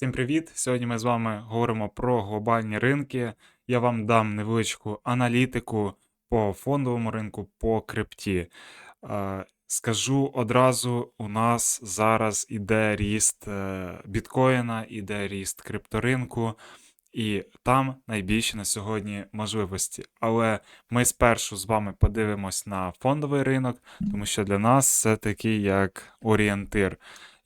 Всім привіт! Сьогодні ми з вами говоримо про глобальні ринки. Я вам дам невеличку аналітику по фондовому ринку, по крипті. Скажу одразу: у нас зараз іде ріст е, біткоїна, іде ріст крипторинку, і там найбільші на сьогодні можливості. Але ми спершу з вами подивимось на фондовий ринок, тому що для нас це такий як орієнтир.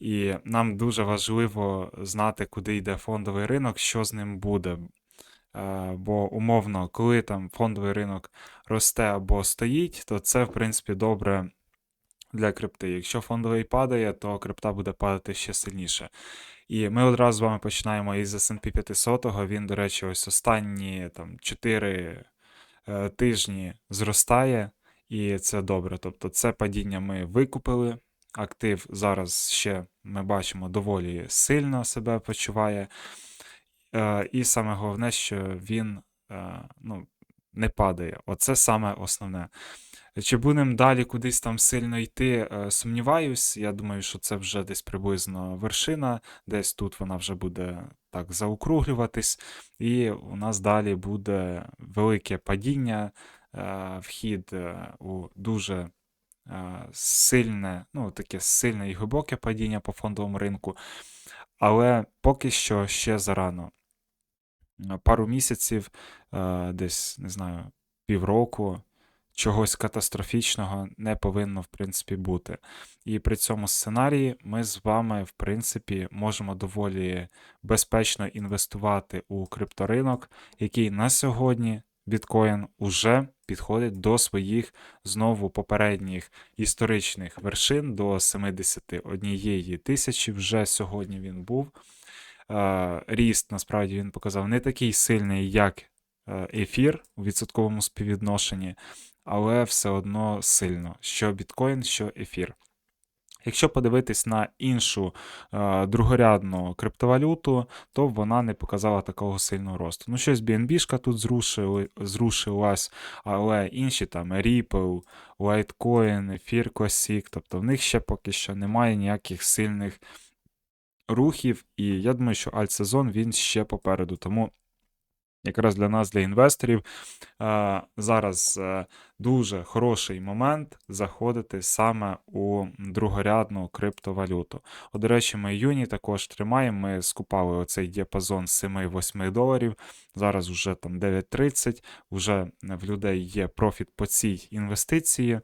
І нам дуже важливо знати, куди йде фондовий ринок, що з ним буде. Е, Бо умовно, коли там фондовий ринок росте або стоїть, то це, в принципі, добре для крипти. Якщо фондовий падає, то крипта буде падати ще сильніше. І ми одразу з вами починаємо із S&P 500. Він, до речі, ось останні там 4 е, тижні зростає, і це добре. Тобто це падіння ми викупили. Актив зараз ще ми бачимо доволі сильно себе почуває. Е, І саме головне, що він е, ну, не падає. Оце саме основне. Чи будемо далі кудись там сильно йти, е, сумніваюсь. Я думаю, що це вже десь приблизно вершина, десь тут вона вже буде так заокруглюватись, і у нас далі буде велике падіння, вхід у дуже сильне, ну таке сильне і глибоке падіння по фондовому ринку. Але поки що ще зарано. Е, Пару місяців, е, десь, не знаю, півроку, чогось катастрофічного не повинно, в принципі, бути. І при цьому сценарії ми з вами, в принципі, можемо доволі безпечно інвестувати у крипторинок, який на сьогодні біткоін уже підходить до своїх знову попередніх історичних вершин до 71 тисячі. Вже сьогодні він був. Е, Ріст насправді він показав не такий сильний, як е, ефір у відсотковому співвідношенні, але все одно сильно, що біткоін, що ефір. Якщо подивитись на іншу е, другорядну криптовалюту, то вона не показала такого сильного росту. Ну, щось BNB тут зрушили, зрушилась, але інші там Ripple, Litecoin, Classic, тобто в них ще поки що немає ніяких сильних рухів, і я думаю, що альтсезон він ще попереду. Тому якраз для нас, для інвесторів, е, зараз е, дуже хороший момент заходити саме у другорядну криптовалюту. От, До речі, ми юні також тримаємо. Ми скупали оцей діапазон 7-8 доларів. Зараз вже там 9.30, вже в людей є профіт по цій інвестиції.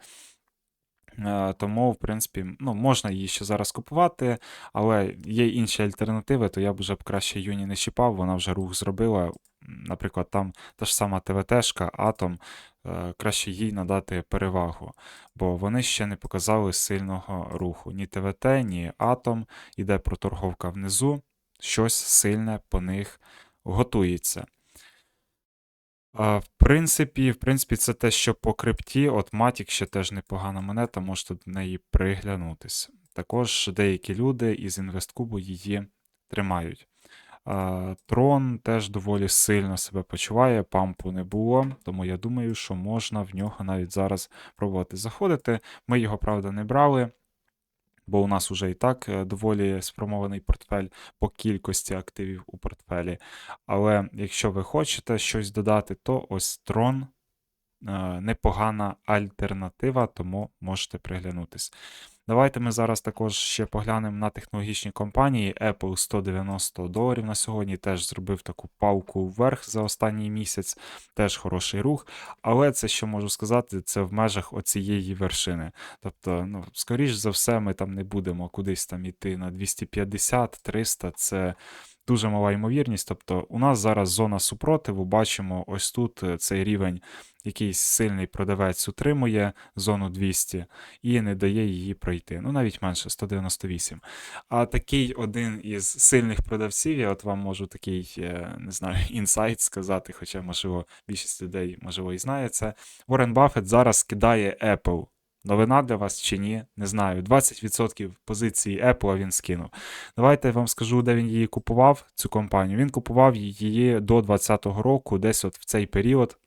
Е, Тому, в принципі, ну, можна її ще зараз купувати, але є інші альтернативи, то я б вже б краще Юні не чіпав, вона вже рух зробила. Наприклад, там та ж сама ТВТшка, Атом, е, краще їй надати перевагу, бо вони ще не показали сильного руху. Ні ТВТ, ні Атом, іде проторговка внизу, щось сильне по них готується. В принципі, в принципі, це те, що по крипті, от Matic ще теж непогана монета, можете до неї приглянутися. Також деякі люди із інвесткубу її тримають. Трон теж доволі сильно себе почуває, пампу не було, тому я думаю, що можна в нього навіть зараз пробувати заходити. Ми його, правда, не брали бо у нас вже і так е, доволі сформований портфель по кількості активів у портфелі. Але якщо ви хочете щось додати, то ось трон е, непогана альтернатива, тому можете приглянутись. Давайте ми зараз також ще поглянемо на технологічні компанії. Apple 190 доларів на сьогодні теж зробив таку палку вверх за останній місяць, теж хороший рух. Але це, що можу сказати, це в межах оцієї вершини. Тобто, ну, скоріш за все, ми там не будемо кудись там іти на 250-300. Це дуже мала ймовірність. Тобто, у нас зараз зона супротиву, бачимо, ось тут е, цей рівень, якийсь сильний продавець утримує зону 200 і не дає її пройти. Ну, навіть менше 198. А такий один із сильних продавців, я от вам можу такий, е, не знаю, інсайт сказати, хоча, можливо, більшість людей, можливо, і знає це. Уоррен Баффет зараз кидає Apple. Новина для вас чи ні, не знаю. 20% позиції Apple він скинув. Давайте я вам скажу, де він її купував, цю компанію. Він купував її до 2020 року, десь от в цей період.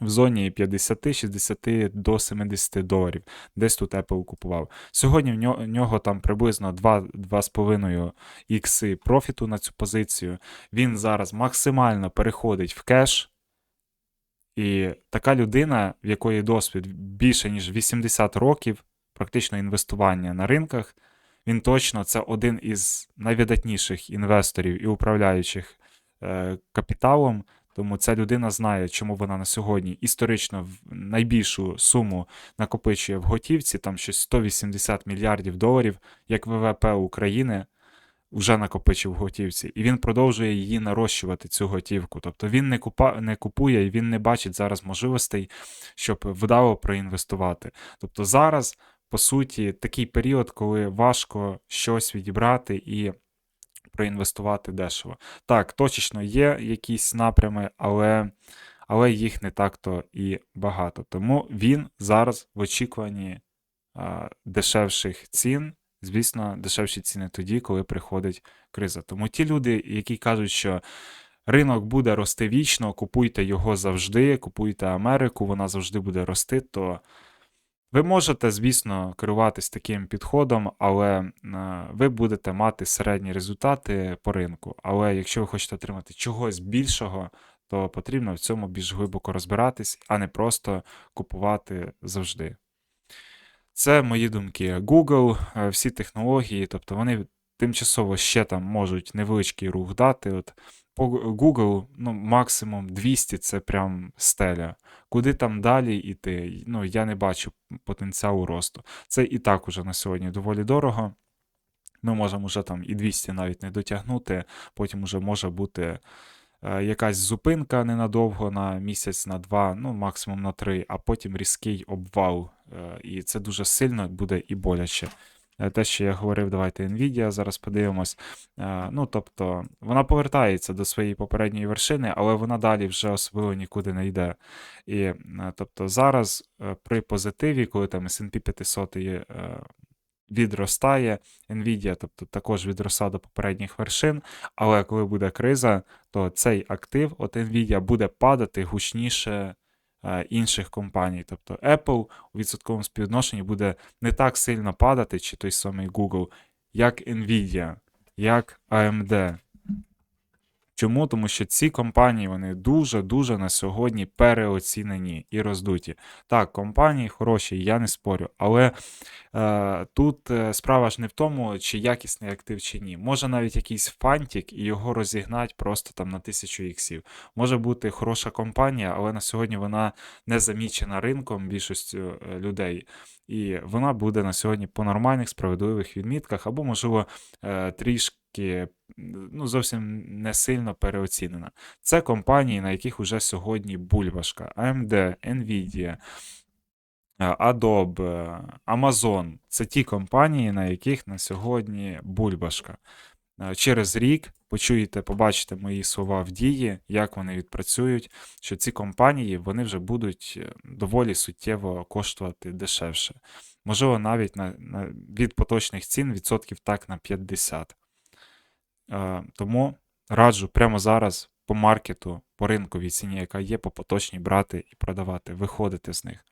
в зоні 50-60 до 70 доларів. Десь тут Apple купував. Сьогодні в нього, в нього там приблизно 2-2,5 ікси профіту на цю позицію. Він зараз максимально переходить в кеш. І така людина, в якої досвід більше ніж 80 років, практично інвестування на ринках, він точно це один із найвидатніших інвесторів і управляючих е, капіталом. Тому ця людина знає, чому вона на сьогодні історично найбільшу суму накопичує в готівці, там щось 180 мільярдів доларів, як ВВП України вже накопичив готівці, і він продовжує її нарощувати, цю готівку. Тобто він не, купа, не купує і він не бачить зараз можливостей, щоб вдало проінвестувати. Тобто зараз, по суті, такий період, коли важко щось відібрати і проінвестувати дешево. Так, точечно є якісь напрями, але, але їх не так-то і багато. Тому він зараз в очікуванні а, дешевших цін. Звісно, дешевші ціни тоді, коли приходить криза. Тому ті люди, які кажуть, що ринок буде рости вічно, купуйте його завжди, купуйте Америку, вона завжди буде рости, то ви можете, звісно, керуватись таким підходом, але е, ви будете мати середні результати по ринку. Але якщо ви хочете отримати чогось більшого, то потрібно в цьому більш глибоко розбиратись, а не просто купувати завжди. Це мої думки. Google, е, всі технології, тобто вони тимчасово ще там можуть невеличкий рух дати. От по Google, ну, максимум 200 це прям стеля. Куди там далі йти? Ну, я не бачу потенціалу росту. Це і так уже на сьогодні доволі дорого. Ми можемо вже там і 200 навіть не дотягнути, потім вже може бути е, якась зупинка ненадовго на місяць, на два, ну максимум на три, а потім різкий обвал. І це дуже сильно буде і боляче. Е, Те, що я говорив, давайте Nvidia, зараз подивимось. Е, Ну, тобто, вона повертається до своєї попередньої вершини, але вона далі вже особливо нікуди не йде. І е, тобто зараз при позитиві, коли там S&P 500 е, відростає, Nvidia, тобто також відросла до попередніх вершин, але коли буде криза, то цей актив, от Nvidia, буде падати гучніше інших компаній. Тобто Apple у відсотковому співвідношенні буде не так сильно падати, чи той самий Google, як Nvidia, як AMD. Чому? Тому що ці компанії вони дуже-дуже на сьогодні переоцінені і роздуті. Так, компанії хороші, я не спорю, але е, тут е, справа ж не в тому, чи якісний актив, чи ні. Може навіть якийсь фантик і його розігнать просто там на тисячу іксів. Може бути хороша компанія, але на сьогодні вона не замічена ринком більшістю е, людей. І вона буде на сьогодні по нормальних справедливих відмітках, або, можливо, е, трішки ну, зовсім не сильно переоцінена. Це компанії, на яких уже сьогодні бульбашка. AMD, Nvidia, е, Adobe, е, Amazon це ті компанії, на яких на сьогодні бульбашка. Через рік почуєте, побачите мої слова в дії, як вони відпрацюють, що ці компанії вони вже будуть е, доволі суттєво коштувати дешевше. Можливо, навіть на, на, від поточних цін відсотків так на 50. Е, тому раджу прямо зараз по маркету, по ринковій ціні, яка є, по поточній брати і продавати, виходити з них.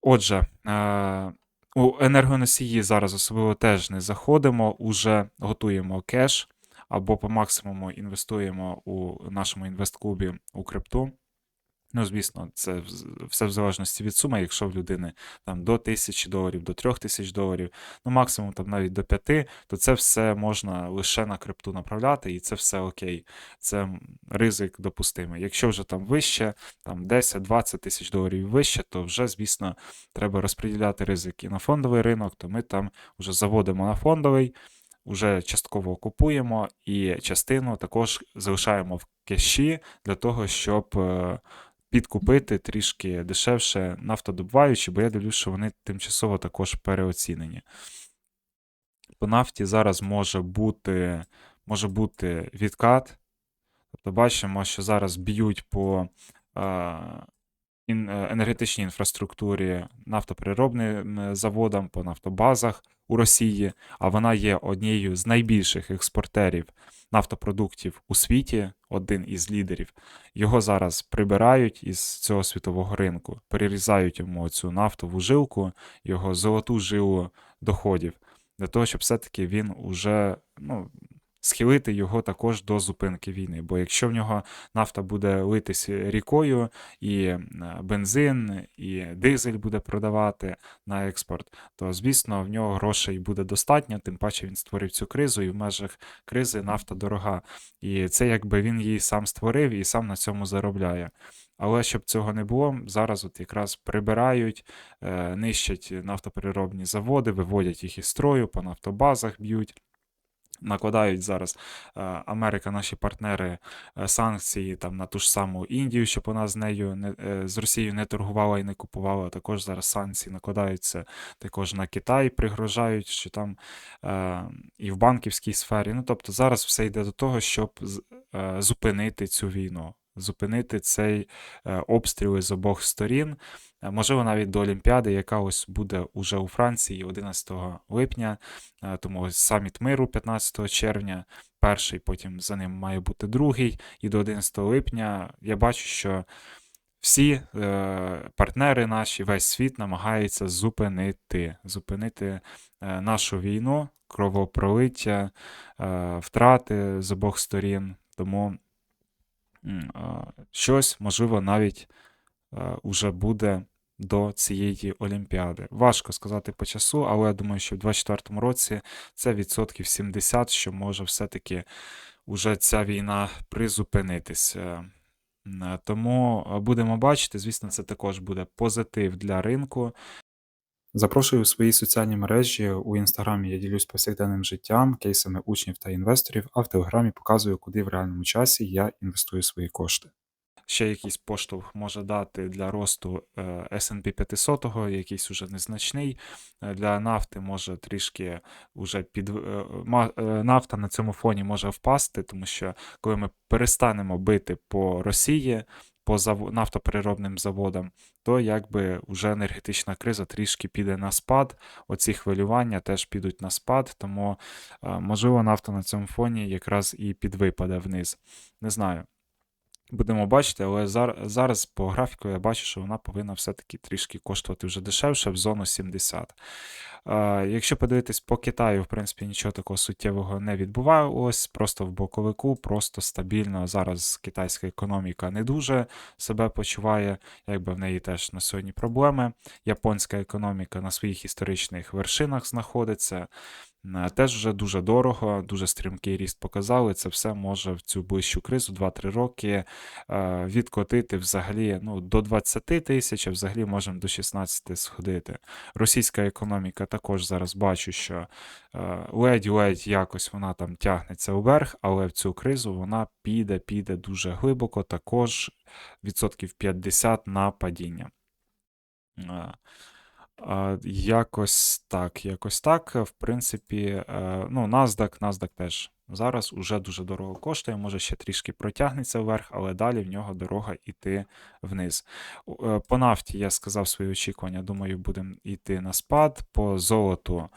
Отже, е, у енергоносії зараз особливо теж не заходимо, уже готуємо кеш або по максимуму інвестуємо у нашому інвестклубі у крипту. Ну, звісно, це все в залежності від суми. Якщо в людини там до 1000 доларів, до 3000 доларів, ну максимум там навіть до 5, то це все можна лише на крипту направляти, і це все окей. Це ризик допустимий. Якщо вже там вище, там 10-20 тисяч доларів вище, то вже, звісно, треба розподіляти ризик і на фондовий ринок, то ми там вже заводимо на фондовий. Уже частково купуємо і частину також залишаємо в кеші для того, щоб е, підкупити трішки дешевше нафтодобуваючі, бо я дивлюсь, що вони тимчасово також переоцінені. По нафті зараз може бути, може бути відкат. Тобто бачимо, що зараз б'ють по е, енергетичній інфраструктурі, нафтопереробним е, заводам, по нафтобазах у Росії, а вона є однією з найбільших експортерів нафтопродуктів у світі, один із лідерів. Його зараз прибирають із цього світового ринку, перерізають йому цю нафтову жилку, його золоту жилу доходів, для того, щоб все-таки він уже ну, схилити його також до зупинки війни. Бо якщо в нього нафта буде литись рікою, і е, бензин, і дизель буде продавати на експорт, то звісно в нього грошей буде достатньо, тим паче він створив цю кризу, і в межах кризи нафта дорога. І це якби він її сам створив і сам на цьому заробляє. Але щоб цього не було, зараз от якраз прибирають, е, нищать нафтопереробні заводи, виводять їх із строю, по нафтобазах б'ють. Накладають зараз е, Америка, наші партнери, е, санкції там на ту ж саму Індію, щоб вона з нею не е, з Росією не торгувала і не купувала. Також зараз санкції накладаються також на Китай, пригрожають, що там і в банківській сфері. Ну тобто зараз все йде до того, щоб зупинити цю війну, зупинити цей е, обстріли з обох сторін. Е, Можливо, навіть до Олімпіади, яка ось буде уже у Франції 11 липня. Е, Тому ось саміт миру 15 червня, перший, потім за ним має бути другий. І до 11 липня я бачу, що всі е, партнери наші, весь світ намагається зупинити, зупинити е, нашу війну, кровопролиття, е, втрати з обох сторін. Тому щось, можливо, навіть е, уже буде до цієї Олімпіади. Важко сказати по часу, але я думаю, що в 2024 році це відсотків 70, що може все-таки уже ця війна призупинитися. Тому е, будемо бачити, звісно, це також буде позитив для ринку. Запрошую у свої соціальні мережі. У інстаграмі я ділюсь повсякденним життям, кейсами учнів та інвесторів, а в телеграмі показую, куди в реальному часі я інвестую свої кошти. Ще якийсь поштовх може дати для росту е, S&P 500, якийсь уже незначний. Е, Для нафти може трішки уже під е, нафта на цьому фоні може впасти, тому що коли ми перестанемо бити по Росії, по зав... нафтопереробним заводам, то якби вже енергетична криза трішки піде на спад. Оці хвилювання теж підуть на спад, тому е, можливо нафта на цьому фоні якраз і підвипаде вниз. Не знаю. Будемо бачити, але зар- зараз по графіку я бачу, що вона повинна все-таки трішки коштувати вже дешевше в зону 70. Е, Якщо подивитись по Китаю, в принципі, нічого такого суттєвого не відбувалось, просто в боковику, просто стабільно. Зараз китайська економіка не дуже себе почуває, якби в неї теж на сьогодні проблеми. Японська економіка на своїх історичних вершинах знаходиться. Е, Теж вже дуже дорого, дуже стрімкий ріст показали. Це все може в цю ближчу кризу 2-3 роки е, відкотити взагалі ну, до 20 тисяч, а взагалі можемо до 16 сходити. Російська економіка також зараз бачу, що е, ледь-ледь якось вона там тягнеться вверх, але в цю кризу вона піде, піде дуже глибоко, також відсотків 50 на падіння. Якось так, якось так. В принципі, е, ну, NASDAQ, NASDAQ теж зараз уже дуже дорого коштує, може ще трішки протягнеться вверх, але далі в нього дорога йти вниз. Е, По нафті я сказав свої очікування, думаю, будемо йти на спад. По золоту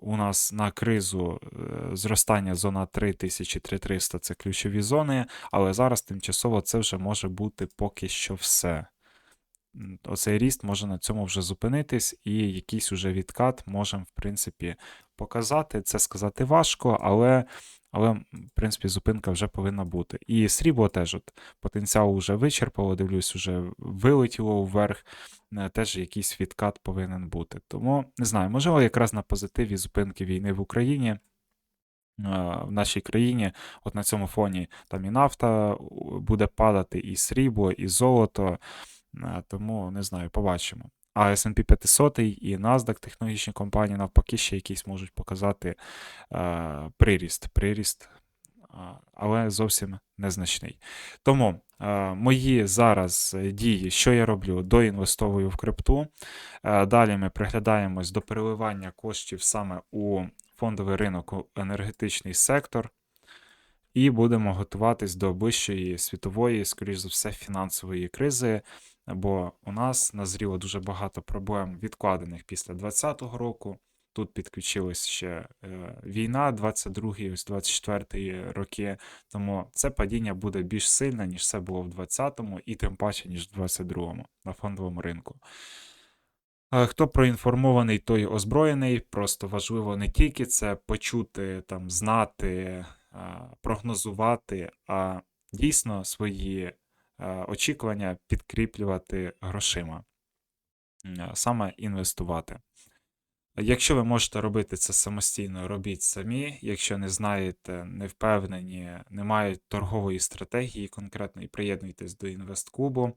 у нас на кризу е, зростання зона 3000-3300 це ключові зони, але зараз тимчасово це вже може бути поки що все оцей ріст може на цьому вже зупинитись, і якийсь уже відкат можемо, в принципі, показати. Це сказати важко, але, але в принципі, зупинка вже повинна бути. І срібло теж от, потенціал вже вичерпало, дивлюсь, вже вилетіло вверх. е, Теж якийсь відкат повинен бути. Тому не знаю, можливо, якраз на позитиві зупинки війни в Україні. е, В нашій країні, от на цьому фоні там і нафта буде падати, і срібло, і золото. Е, Тому не знаю, побачимо. А S&P 500 і NASDAQ технологічні компанії навпаки ще якісь можуть показати е, приріст, приріст, е, але зовсім незначний. Тому е, мої зараз дії, що я роблю, доінвестовую в крипту. Е, далі ми приглядаємось до переливання коштів саме у фондовий ринок, у енергетичний сектор. І будемо готуватись до вищої світової, скоріш за все, фінансової кризи, бо у нас назріло дуже багато проблем відкладених після 2020 року. Тут підключилась ще е, війна, 22-й, ось 24-й роки. Тому це падіння буде більш сильне, ніж це було в 20-му, і тим паче, ніж в 22-му на фондовому ринку. Хто проінформований, той озброєний. Просто важливо не тільки це почути, там, знати, прогнозувати, а дійсно свої очікування підкріплювати грошима, саме інвестувати. Якщо ви можете робити це самостійно, робіть самі. Якщо не знаєте, не впевнені, не мають торгової стратегії конкретної, приєднуйтесь до інвестклубу.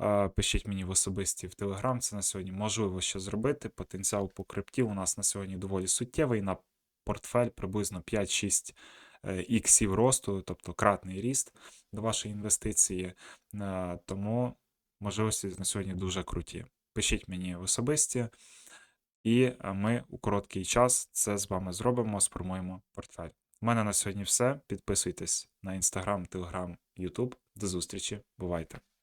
Е, Пишіть мені в особисті в Телеграм. Це на сьогодні можливо що зробити. Потенціал по крипті у нас на сьогодні доволі суттєвий. На портфель приблизно 5-6 е, іксів росту, тобто кратний ріст до вашої інвестиції. Тому можливості на сьогодні дуже круті. Пишіть мені в особисті. І е, ми у короткий час це з вами зробимо, сформуємо портфель. У мене на сьогодні все. Підписуйтесь на інстаграм, телеграм, ютуб. До зустрічі. Бувайте!